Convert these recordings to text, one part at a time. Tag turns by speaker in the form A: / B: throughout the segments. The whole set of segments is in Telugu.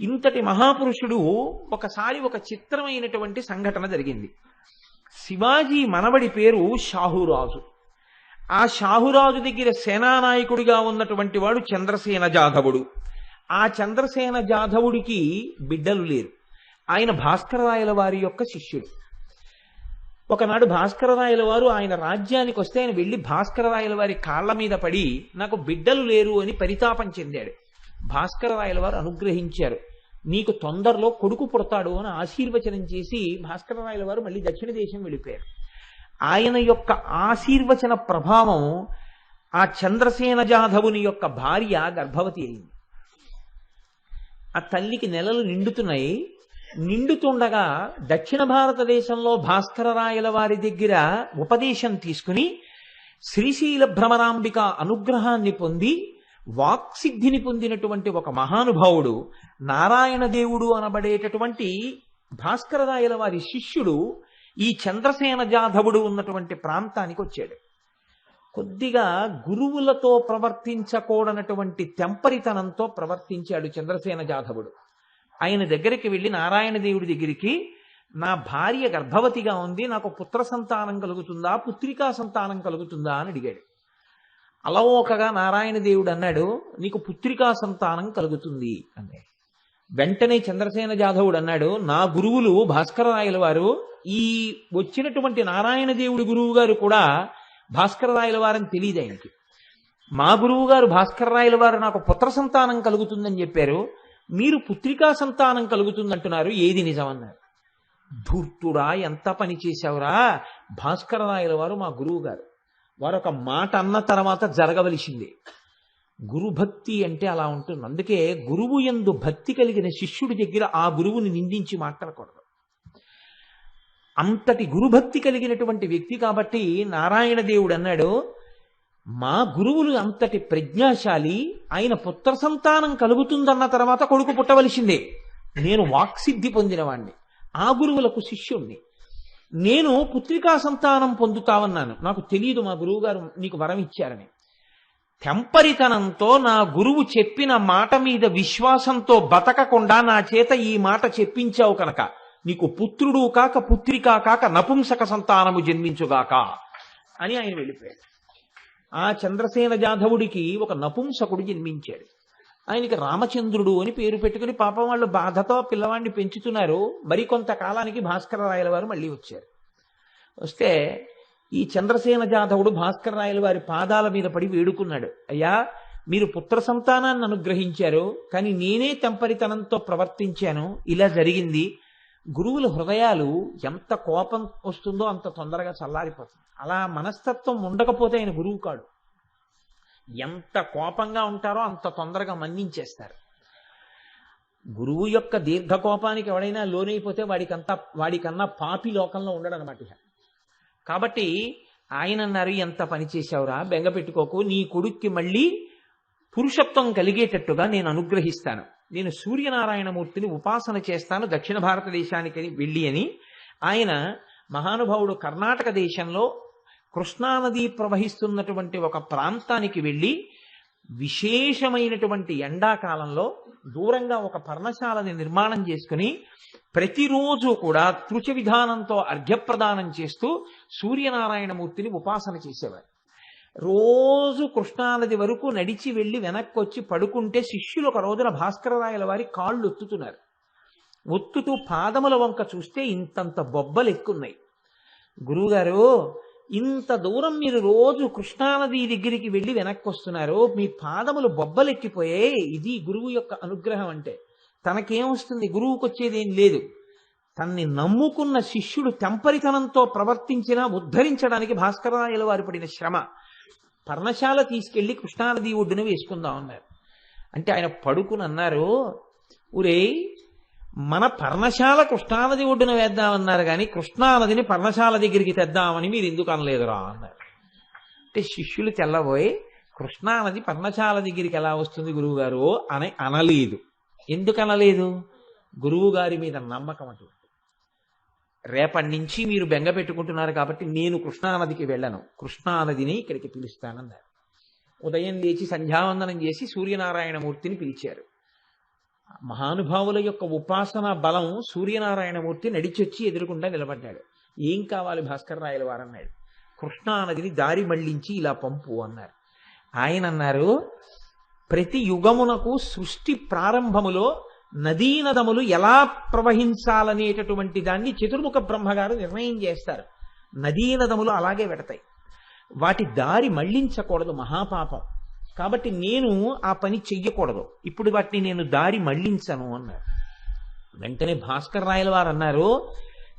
A: ఇంతటి మహాపురుషుడు ఒకసారి ఒక చిత్రమైనటువంటి సంఘటన జరిగింది. శివాజీ మనవడి పేరు షాహురాజు. ఆ షాహురాజు దగ్గర సేనానాయకుడిగా ఉన్నటువంటి వాడు చంద్రసేన జాధవుడు. ఆ చంద్రసేన జాధవుడికి బిడ్డలు లేరు. ఆయన భాస్కరరాయల వారి యొక్క శిష్యుడు. ఒకనాడు భాస్కరరాయల వారు ఆయన రాజ్యానికి వస్తే ఆయన వెళ్ళి భాస్కరరాయల వారి కాళ్ళ మీద పడి నాకు బిడ్డలు లేరు అని పరితాపం చెందాడు. భాస్కరరాయల వారు అనుగ్రహించారు. నీకు తొందరలో కొడుకు పుడతాడు అని ఆశీర్వచనం చేసి భాస్కరరాయల వారు మళ్ళీ దక్షిణ దేశం వెళ్ళిపోయారు. ఆయన యొక్క ఆశీర్వచన ప్రభావం ఆ చంద్రసేన జాధవుని యొక్క భార్య గర్భవతి అయింది. ఆ తల్లికి నెలలు నిండుతున్నాయి. నిండుతుండగా దక్షిణ భారతదేశంలో భాస్కరరాయల వారి దగ్గర ఉపదేశం తీసుకుని శ్రీశైల భ్రమరాంబిక అనుగ్రహాన్ని పొంది వాక్సిద్ధిని పొందినటువంటి ఒక మహానుభావుడు నారాయణ దేవుడు అనబడేటటువంటి భాస్కరరాయల వారి శిష్యుడు ఈ చంద్రసేన జాధవుడు ఉన్నటువంటి ప్రాంతానికి వచ్చాడు. కొద్దిగా గురువులతో ప్రవర్తించకూడనటువంటి తెంపరితనంతో ప్రవర్తించాడు చంద్రసేన జాధవుడు. ఆయన దగ్గరికి వెళ్ళి నారాయణ దేవుడి దగ్గరికి నా భార్య గర్భవతిగా ఉంది నాకు పుత్ర సంతానం కలుగుతుందా పుత్రికా సంతానం కలుగుతుందా అని అడిగాడు. అలవోకగా నారాయణ దేవుడు అన్నాడు నీకు పుత్రికా సంతానం కలుగుతుంది అన్నాడు. వెంటనే చంద్రసేన జాధవుడు అన్నాడు నా గురువులు భాస్కరరాయల వారు ఈ వచ్చినటువంటి నారాయణ దేవుడి గురువు గారు కూడా భాస్కరరాయల వారని తెలియదు ఆయనకి. మా గురువు గారు భాస్కరరాయల వారు నాకు పుత్ర సంతానం కలుగుతుందని చెప్పారు మీరు పుత్రికా సంతానం కలుగుతుందంటున్నారు ఏది నిజమన్నారు ధూర్తుడా ఎంత పని చేశావురా భాస్కరరాయల వారు మా గురువు గారు వారొక మాట అన్న తర్వాత జరగవలసిందే. గురుభక్తి అంటే అలా ఉంటుంది. అందుకే గురువు ఎందు భక్తి కలిగిన శిష్యుడి దగ్గర ఆ గురువుని నిందించి మాట్లాడకూడదు. అంతటి గురుభక్తి కలిగినటువంటి వ్యక్తి కాబట్టి నారాయణ దేవుడు అన్నాడు మా గురువులు అంతటి ప్రజ్ఞాశాలి ఆయన పుత్ర సంతానం కలుగుతుందన్న తర్వాత కొడుకు పుట్టవలసిందే. నేను వాక్సిద్ధి పొందినవాణ్ణి. ఆ గురువులకు శిష్యుణ్ణి. నేను పుత్రికా సంతానం పొందుతావన్నాను. నాకు తెలియదు మా గురువు గారు నీకు వరం ఇచ్చారని. తెంపరితనంతో నా గురువు చెప్పిన మాట మీద విశ్వాసంతో బతకకుండా నా చేత ఈ మాట చెప్పించావు కనుక నీకు పుత్రుడు కాక పుత్రికా కాక నపుంసక సంతానము జన్మించుగాక అని ఆయన వెళ్ళిపోయాడు. ఆ చంద్రసేన జాధవుడికి ఒక నపుంసకుడు జన్మించాడు. ఆయనకి రామచంద్రుడు అని పేరు పెట్టుకుని పాపం వాళ్ళు బాధతో పిల్లవాడిని పెంచుతున్నారు. మరి కొంతకాలానికి కాలానికి భాస్కరరాయల వారు మళ్ళీ వచ్చారు. వస్తే ఈ చంద్రసేన జాధవుడు భాస్కర రాయల వారి పాదాల మీద పడి వేడుకున్నాడు. అయ్యా మీరు పుత్ర సంతానాన్ని అనుగ్రహించారు కానీ నేనే తెంపరితనంతో ప్రవర్తించాను. ఇలా జరిగింది. గురువుల హృదయాలు ఎంత కోపం వస్తుందో అంత తొందరగా చల్లారిపోతుంది. అలా మనస్తత్వం ఉండకపోతే ఆయన గురువు కాడు. ఎంత కోపంగా ఉంటారో అంత తొందరగా మన్నించేస్తారు. గురువు యొక్క దీర్ఘ కోపానికి ఎవడైనా లోనైపోతే వాడికంతా వాడికన్నా పాపి లోకంలో ఉండడు అనమాట కాబట్టి ఆయన అన్నారు ఎంత పని చేశావురా? బెంగ పెట్టుకోకు. నీ కొడుక్కి మళ్ళీ పురుషత్వం కలిగేటట్టుగా నేను అనుగ్రహిస్తాను. నేను సూర్యనారాయణమూర్తిని ఉపాసన చేస్తాను దక్షిణ భారతదేశానికి వెళ్ళి అని ఆయన మహానుభావుడు కర్ణాటక దేశంలో కృష్ణానది ప్రవహిస్తున్నటువంటి ఒక ప్రాంతానికి వెళ్ళి విశేషమైనటువంటి ఎండాకాలంలో దూరంగా ఒక పర్ణశాలని నిర్మాణం చేసుకుని ప్రతిరోజు కూడా తృచ విధానంతో అర్ఘ్యప్రదానం చేస్తూ సూర్యనారాయణమూర్తిని ఉపాసన చేసేవారు. రోజు కృష్ణానది వరకు నడిచి వెళ్ళి వెనక్కి వచ్చి పడుకుంటే శిష్యులు ఒక రోజున భాస్కరరాయల వారి కాళ్ళు ఒత్తుతున్నారు. ఒత్తుతూ పాదముల వంక చూస్తే ఇంతంత బొబ్బలు ఎక్కున్నాయి గురువుగారు ఇంత దూరం మీరు రోజు కృష్ణానది దగ్గరికి వెళ్ళి వెనక్కి వస్తున్నారు మీ పాదములు బొబ్బలెక్కిపోయే ఇది గురువు యొక్క అనుగ్రహం అంటే. తనకేమొస్తుంది గురువుకు వచ్చేది ఏం లేదు. తన్ని నమ్ముకున్న శిష్యుడు తెంపరితనంతో ప్రవర్తించినా ఉద్ధరించడానికి భాస్కరాయల వారు పడిన శ్రమ. పర్ణశాల తీసుకెళ్ళి కృష్ణానది ఒడ్డున వేసుకుందాం అన్నారు. అంటే ఆయన పడుకుని అన్నారు ఊరే మన పర్ణశాల కృష్ణానది ఒడ్డున వేద్దామన్నారు కానీ కృష్ణానదిని పర్ణశాల దగ్గరికి తెద్దామని మీరు ఎందుకు అనలేదురా అన్నారు. అంటే శిష్యులు తెల్లబోయి కృష్ణానది పర్ణశాల దగ్గరికి ఎలా వస్తుంది గురువు గారు అని అనలేదు. ఎందుకు అనలేదు? గురువు గారి మీద నమ్మకం అటు రేపటి నుంచి మీరు బెంగ పెట్టుకుంటున్నారు కాబట్టి నేను కృష్ణానదికి వెళ్ళను. కృష్ణానదిని ఇక్కడికి పిలుస్తానన్నారు. ఉదయం లేచి సంధ్యావందనం చేసి సూర్యనారాయణమూర్తిని పిలిచారు. మహానుభావుల యొక్క ఉపాసన బలం సూర్యనారాయణమూర్తి నడిచొచ్చి ఎదురుకుండా నిలబడ్డాడు. ఏం కావాలి భాస్కర్ రాయల వారన్నాడు కృష్ణానదిని దారి మళ్ళించి ఇలా పంపు అన్నారు. ఆయన అన్నారు ప్రతి యుగమునకు సృష్టి ప్రారంభములో నదీనదములు ఎలా ప్రవహించాలనేటటువంటి దాన్ని చతుర్ముఖ బ్రహ్మగారు నిర్ణయం చేస్తారు. నదీనదములు అలాగే పెడతాయి వాటి దారి మళ్ళించకూడదు మహాపాపం. కాబట్టి నేను ఆ పని చెయ్యకూడదు. ఇప్పుడు వాటిని నేను దారి మళ్ళించను అన్నారు వెంటనే భాస్కర్ రాయల వారు అన్నారు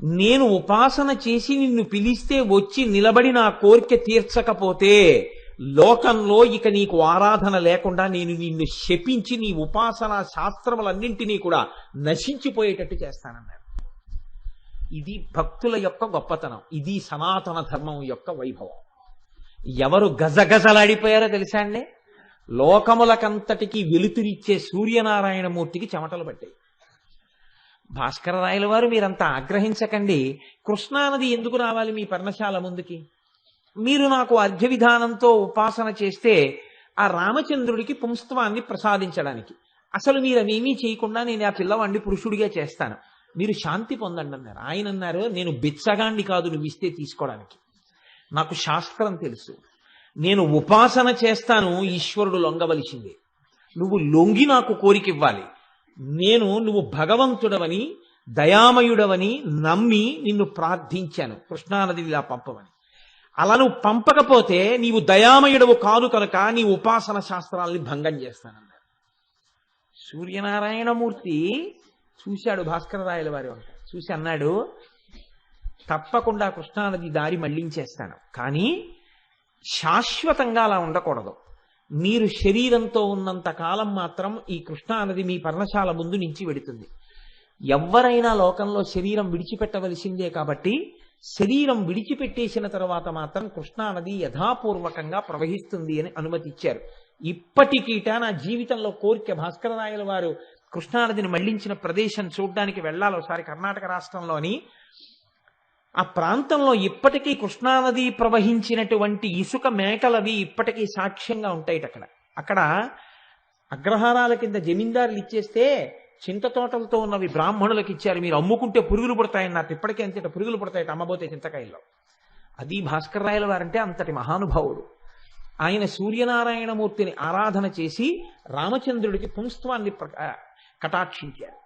A: నేను ఉపాసన చేసి నిన్ను పిలిస్తే వచ్చి నిలబడి నా కోరిక తీర్చకపోతే లోకంలో ఇక నీకు ఆరాధన లేకుండా నేను నిన్ను శపించి నీ ఉపాసన శాస్త్రములన్నింటినీ కూడా నశించిపోయేటట్టు చేస్తానన్నారు ఇది భక్తుల యొక్క గొప్పతనం. ఇది సనాతన ధర్మం యొక్క వైభవం. ఎవరు గజగజలాడిపోయారో తెలుసా అండి? లోకములకంతటికి వెలుతురిచ్చే సూర్యనారాయణమూర్తికి చెమటలు పట్టాయి. భాస్కర రాయల వారు మీరంతా ఆగ్రహించకండి. కృష్ణానది ఎందుకు రావాలి మీ పర్ణశాల ముందుకి? మీరు నాకు అర్ఘ్య విధానంతో ఉపాసన చేస్తే ఆ రామచంద్రుడికి పుంస్తవాన్ని ప్రసాదించడానికి. అసలు మీరు అవేమీ చేయకుండా నేను ఆ పిల్లవాడిని పురుషుడిగా చేస్తాను. మీరు శాంతి పొందండి అన్నారు. ఆయన అన్నారు నేను బిచ్చగాండి కాదు నువ్వు ఇస్తే తీసుకోవడానికి. నాకు శాస్త్రం తెలుసు. నేను ఉపాసన చేస్తాను ఈశ్వరుడు లొంగవలసిందే. నువ్వు లొంగి నాకు కోరిక ఇవ్వాలి నేను నువ్వు భగవంతుడవని దయామయుడవని నమ్మి నిన్ను ప్రార్థించాను. కృష్ణానది ఇలా పంపమని. అలా నువ్వు పంపకపోతే నీవు దయామయుడవు కాదు కనుక నీ ఉపాసన శాస్త్రాల్ని భంగం చేస్తానన్నారు సూర్యనారాయణమూర్తి చూశాడు భాస్కర రాయల వారి. వంక చూసి అన్నాడు తప్పకుండా కృష్ణానది దారి మళ్ళించేస్తాను. కానీ శాశ్వతంగా అలా ఉండకూడదు. మీరు శరీరంతో ఉన్నంత కాలం మాత్రం ఈ కృష్ణానది మీ పర్ణశాల ముందు నుంచి వెడుతుంది. ఎవరైనా లోకంలో శరీరం విడిచిపెట్టవలసిందే కాబట్టి శరీరం విడిచిపెట్టేసిన తర్వాత మాత్రం కృష్ణానది యథాపూర్వకంగా ప్రవహిస్తుంది అని అనుమతి ఇచ్చారు ఇప్పటికీట నా జీవితంలో కోరిక భాస్కర రాయల వారు కృష్ణానదిని మళ్ళించిన ప్రదేశం చూడడానికి వెళ్ళాలి ఒకసారి కర్ణాటక రాష్ట్రంలోని ఆ ప్రాంతంలో ఇప్పటికీ కృష్ణానది ప్రవహించినటువంటి ఇసుక మేకలవి ఇప్పటికీ సాక్ష్యంగా ఉంటాయి అక్కడ. అక్కడ అగ్రహారాల కింద జమీందారులు ఇచ్చేస్తే చింత తోటలతో ఉన్నవి బ్రాహ్మణులకు ఇచ్చారు. మీరు అమ్ముకుంటే పురుగులు పడతాయన్నారు. ఇప్పటికే అంతట పురుగులు పడతాయట అమ్మబోతే చింతకాయల్లో. అది భాస్కర్ రాయల వారంటే అంతటి మహానుభావుడు. ఆయన సూర్యనారాయణమూర్తిని ఆరాధన చేసి రామచంద్రుడికి పుంస్త్వాన్ని ప్ర- కటాక్షించారు.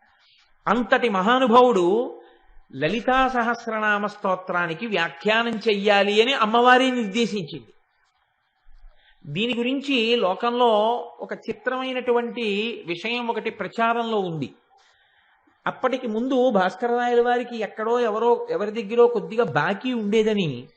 A: అంతటి మహానుభావుడు లలితా సహస్రనామ స్తోత్రానికి వ్యాఖ్యానం చెయ్యాలి అని అమ్మవారి నిర్దేశించింది. దీని గురించి లోకంలో ఒక చిత్రమైనటువంటి విషయం ఒకటి ప్రచారంలో ఉంది. అప్పటికి ముందు భాస్కర రాయల వారికి ఎక్కడో ఎవరో ఎవరి దగ్గరో కొద్దిగా బాకీ ఉండేదని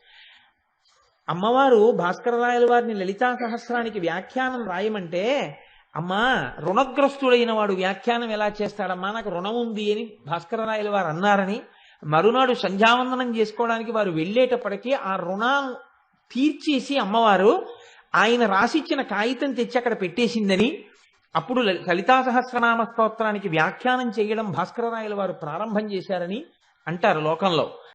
A: అమ్మవారు భాస్కర రాయల వారిని లలితా సహస్రానికి వ్యాఖ్యానం రాయమంటే అమ్మా రుణగ్రస్తుడైన వాడు వ్యాఖ్యానం ఎలా చేస్తాడమ్మా నాకు రుణం ఉంది అని భాస్కర రాయల వారు అన్నారని మరునాడు సంధ్యావందనం చేసుకోవడానికి వారు వెళ్ళేటప్పటికీ ఆ రుణం తీర్చేసి అమ్మవారు ఆయన రాసిచ్చిన కాగితం తెచ్చి అక్కడ పెట్టేసిందని అప్పుడు లలి- లలితా సహస్రనామ స్తోత్రానికి వ్యాఖ్యానం చేయడం భాస్కరరాయల వారు ప్రారంభం చేశారని అంటారు లోకంలో.